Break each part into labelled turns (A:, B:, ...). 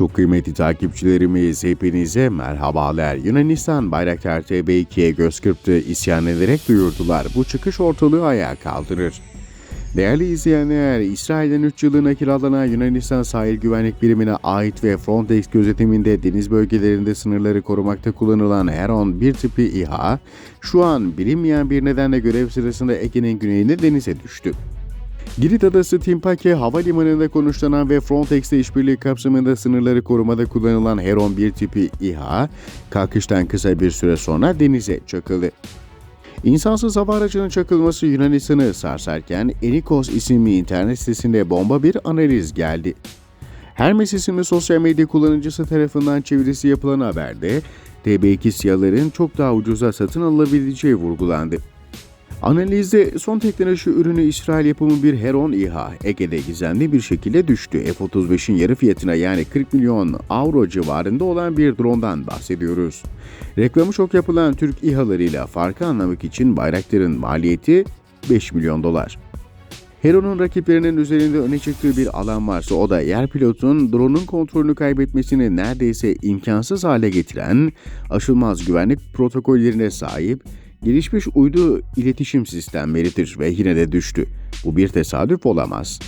A: Çok kıymetli takipçilerimiz hepinize merhabalar. Yunanistan Bayraktar TB2'ye göz kırptı, isyan ederek duyurdular. Bu çıkış ortalığı ayağa kaldırır. Değerli izleyenler, İsrail'den 3 yıllığına kiralanan Yunanistan Sahil Güvenlik Birimine ait ve Frontex gözetiminde deniz bölgelerinde sınırları korumakta kullanılan Heron 1 tipi İHA, şu an bilinmeyen bir nedenle görev sırasında Ege'nin güneyine denize düştü. Girit Adası Timpake Havalimanı'nda konuşlanan ve Frontex'te işbirliği kapsamında sınırları korumada kullanılan Heron 1 tipi İHA, kalkıştan kısa bir süre sonra denize çakıldı. İnsansız hava aracının çakılması Yunanistan'ı sarsarken Enikos isimli internet sitesinde bomba bir analiz geldi. Hermes isimli sosyal medya kullanıcısı tarafından çevirisi yapılan haberde TB2 siyaların çok daha ucuza satın alınabileceği vurgulandı. Analizde son teknoloji ürünü İsrail yapımı bir Heron İHA Ege'de gizemli bir şekilde düştü. F-35'in yarı fiyatına yani 40 milyon avro civarında olan bir drondan bahsediyoruz. Reklamı çok yapılan Türk İHA'larıyla farkı anlamak için Bayraktar'ın maliyeti 5 milyon dolar. Heron'un rakiplerinin üzerinde öne çıktığı bir alan varsa o da yer pilotun drone'un kontrolünü kaybetmesini neredeyse imkansız hale getiren aşılmaz güvenlik protokollerine sahip gelişmiş uydu iletişim sistemleridir ve de düştü. Bu bir tesadüf olamaz.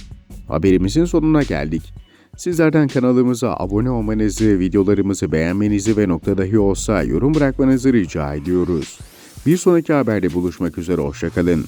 A: Haberimizin sonuna geldik. Sizlerden kanalımıza abone olmanızı, videolarımızı beğenmenizi ve nokta dahi olsa yorum bırakmanızı rica ediyoruz. Bir sonraki haberde buluşmak üzere, hoşçakalın.